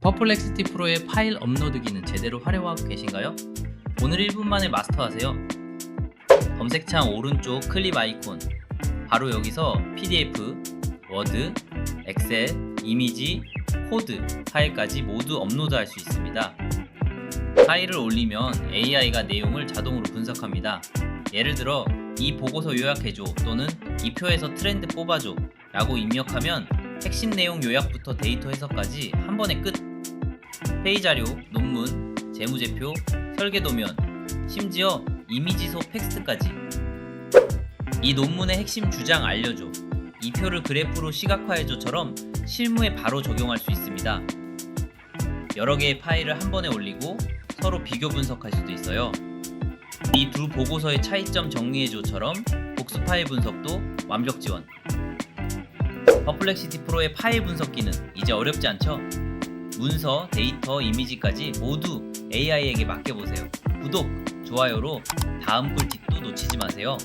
퍼플렉시티 프로의 파일 업로드기는 제대로 활용하고 계신가요? 오늘 1분 만에 마스터하세요. 검색창 오른쪽 클립 아이콘 바로 여기서 PDF, 워드, 엑셀, 이미지, 코드 파일까지 모두 업로드할 수 있습니다. 파일을 올리면 AI가 내용을 자동으로 분석합니다. 예를 들어 이 보고서 요약해줘 또는 이 표에서 트렌드 뽑아줘 라고 입력하면 핵심 내용 요약부터 데이터 해석까지 한 번에 끝 회의 자료, 논문, 재무제표, 설계 도면, 심지어 이미지소 텍스트까지 이 논문의 핵심 주장 알려줘 이 표를 그래프로 시각화해줘처럼 실무에 바로 적용할 수 있습니다. 여러 개의 파일을 한 번에 올리고 서로 비교 분석할 수도 있어요. 이 두 보고서의 차이점 정리해줘처럼 복수 파일 분석도 완벽 지원. 퍼플렉시티 프로의 파일 분석기는 이제 어렵지 않죠? 문서, 데이터, 이미지까지 모두 AI에게 맡겨보세요. 구독, 좋아요로 다음 꿀팁도 놓치지 마세요.